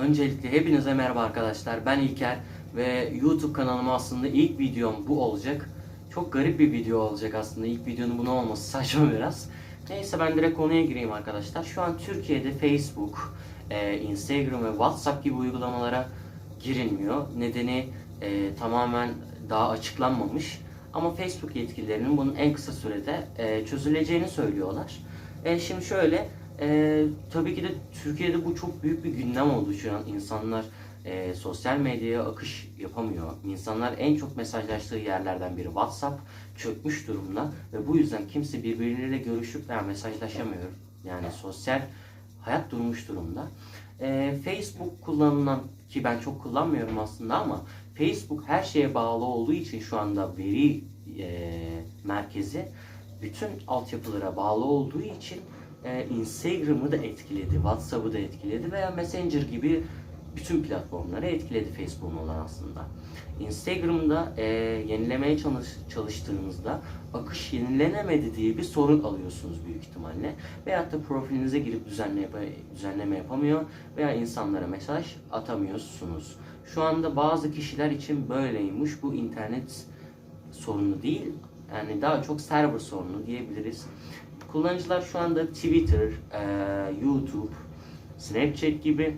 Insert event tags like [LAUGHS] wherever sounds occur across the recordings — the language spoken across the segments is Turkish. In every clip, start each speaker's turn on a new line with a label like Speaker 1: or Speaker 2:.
Speaker 1: Öncelikle hepinize merhaba arkadaşlar. Ben İlker ve YouTube kanalıma aslında ilk videom bu olacak. Çok garip bir video olacak aslında. İlk videonun bunu olması [LAUGHS] saçma biraz. Neyse ben direkt konuya gireyim arkadaşlar. Şu an Türkiye'de Facebook, e, Instagram ve WhatsApp gibi uygulamalara girilmiyor. Nedeni e, tamamen daha açıklanmamış. Ama Facebook yetkililerinin bunun en kısa sürede e, çözüleceğini söylüyorlar. Şimdi şöyle, e, tabii ki de Türkiye'de bu çok büyük bir gündem oldu şu an. İnsanlar e, sosyal medyaya akış yapamıyor. İnsanlar en çok mesajlaştığı yerlerden biri WhatsApp çökmüş durumda ve bu yüzden kimse birbirleriyle görüşüp veya mesajlaşamıyor. Yani sosyal hayat durmuş durumda. E, Facebook kullanılan ki ben çok kullanmıyorum aslında ama Facebook her şeye bağlı olduğu için şu anda veri e, merkezi bütün altyapılara bağlı olduğu için e, Instagram'ı da etkiledi, WhatsApp'ı da etkiledi veya Messenger gibi bütün platformları etkiledi Facebook'un olan aslında. Instagram'da e, yenilemeye çalış, çalıştığınızda akış yenilenemedi diye bir sorun alıyorsunuz büyük ihtimalle. Veyahut da profilinize girip düzenle düzenleme yapamıyor veya insanlara mesaj atamıyorsunuz. Şu anda bazı kişiler için böyleymiş. Bu internet sorunu değil. Yani daha çok server sorunu diyebiliriz. Kullanıcılar şu anda Twitter, e, YouTube, Snapchat gibi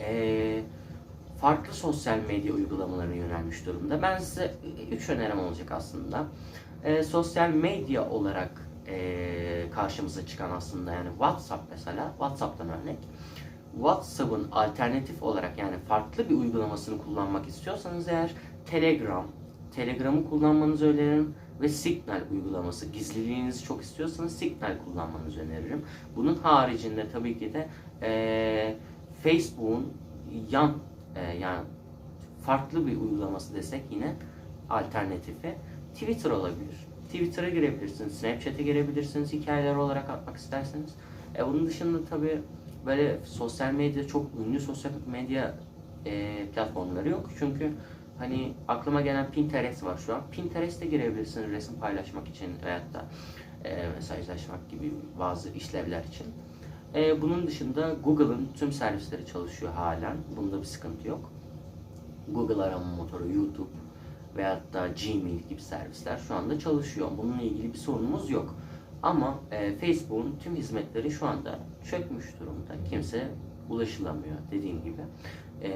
Speaker 1: e, farklı sosyal medya uygulamalarına yönelmiş durumda. Ben size üç önerim olacak aslında. E, sosyal medya olarak e, karşımıza çıkan aslında yani WhatsApp mesela, WhatsApp'tan örnek. WhatsApp'ın alternatif olarak yani farklı bir uygulamasını kullanmak istiyorsanız eğer Telegram, Telegram'ı kullanmanızı öneririm ve Signal uygulaması. Gizliliğinizi çok istiyorsanız Signal kullanmanızı öneririm. Bunun haricinde tabii ki de eee Facebook'un yan eee, yani farklı bir uygulaması desek yine alternatifi Twitter olabilir. Twitter'a girebilirsiniz, Snapchat'e girebilirsiniz hikayeler olarak atmak isterseniz. E, bunun dışında tabii böyle sosyal medya çok ünlü sosyal medya e, platformları yok. Çünkü hani aklıma gelen Pinterest var şu an. Pinterest'e girebilirsiniz resim paylaşmak için veyahut da e, mesajlaşmak gibi bazı işlevler için. E, bunun dışında Google'ın tüm servisleri çalışıyor halen. Bunda bir sıkıntı yok. Google arama motoru, YouTube veyahut da Gmail gibi servisler şu anda çalışıyor. Bununla ilgili bir sorunumuz yok. Ama e, Facebook'un tüm hizmetleri şu anda çökmüş durumda. Kimse ulaşılamıyor dediğim gibi. E,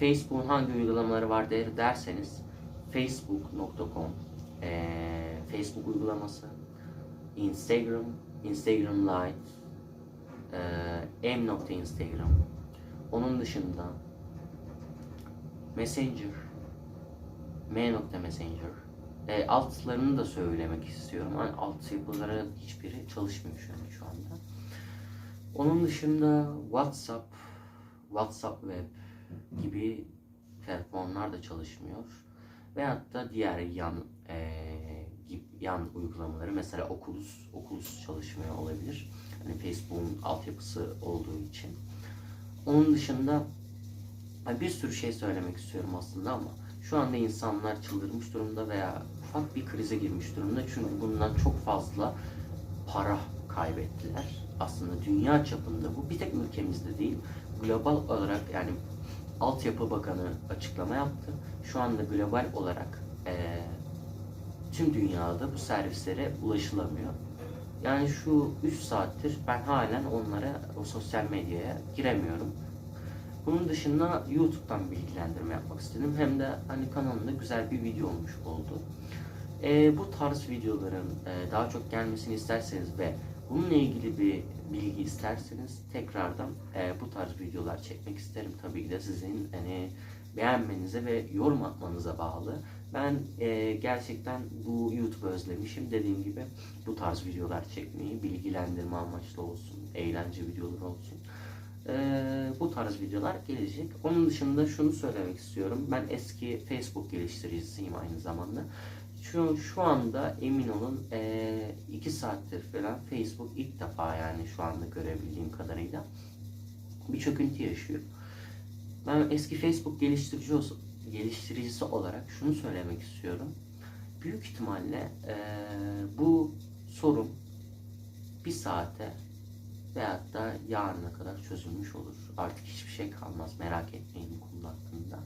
Speaker 1: Facebook'un hangi uygulamaları var der, derseniz facebook.com e, Facebook uygulaması, Instagram, Instagram Lite, e, m.instagram. Onun dışında Messenger, m.messenger. E, altlarını da söylemek istiyorum. Yani alt yapıları hiçbiri çalışmıyor şu an şu anda. Onun dışında WhatsApp, WhatsApp Web gibi platformlar da çalışmıyor. Veyahut da diğer yan e, yan uygulamaları mesela Oculus, Oculus çalışmıyor olabilir. Hani Facebook'un altyapısı olduğu için. Onun dışında bir sürü şey söylemek istiyorum aslında ama şu anda insanlar çıldırmış durumda veya ufak bir krize girmiş durumda. Çünkü bundan çok fazla para kaybettiler. Aslında dünya çapında bu bir tek ülkemizde değil. Global olarak yani Altyapı Bakanı açıklama yaptı. Şu anda global olarak eee, tüm dünyada bu servislere ulaşılamıyor. Yani şu 3 saattir ben halen onlara o sosyal medyaya giremiyorum. Bunun dışında YouTube'dan bilgilendirme yapmak istedim. Hem de hani kanalımda güzel bir video olmuş oldu. Ee, bu tarz videoların e, daha çok gelmesini isterseniz ve bununla ilgili bir bilgi isterseniz tekrardan e, bu tarz videolar çekmek isterim. Tabii ki de sizin hani beğenmenize ve yorum atmanıza bağlı. Ben e, gerçekten bu YouTube'u özlemişim. Dediğim gibi bu tarz videolar çekmeyi bilgilendirme amaçlı olsun, eğlence videoları olsun. Ee, bu tarz videolar gelecek. Onun dışında şunu söylemek istiyorum. Ben eski Facebook geliştiricisiyim aynı zamanda. Şu, şu anda emin olun 2 saattir falan Facebook ilk defa yani şu anda görebildiğim kadarıyla bir çöküntü yaşıyor. Ben eski Facebook geliştirici geliştiricisi olarak şunu söylemek istiyorum. Büyük ihtimalle eee, bu sorun bir saate Veyahut da yarına kadar çözülmüş olur. Artık hiçbir şey kalmaz. Merak etmeyin bu konu hakkında.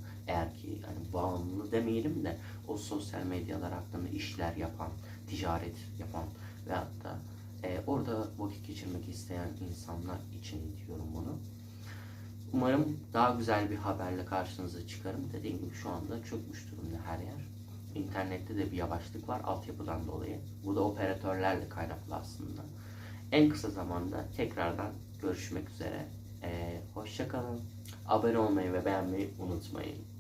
Speaker 1: Bağımlı demeyelim de o sosyal medyalar hakkında işler yapan, ticaret yapan veyahut da e, orada vakit geçirmek isteyen insanlar için diyorum bunu. Umarım daha güzel bir haberle karşınıza çıkarım. Dediğim gibi şu anda çökmüş durumda her yer. İnternette de bir yavaşlık var altyapıdan dolayı. Bu da operatörlerle kaynaklı aslında. En kısa zamanda tekrardan görüşmek üzere. Ee, hoşça kalın. Abone olmayı ve beğenmeyi unutmayın.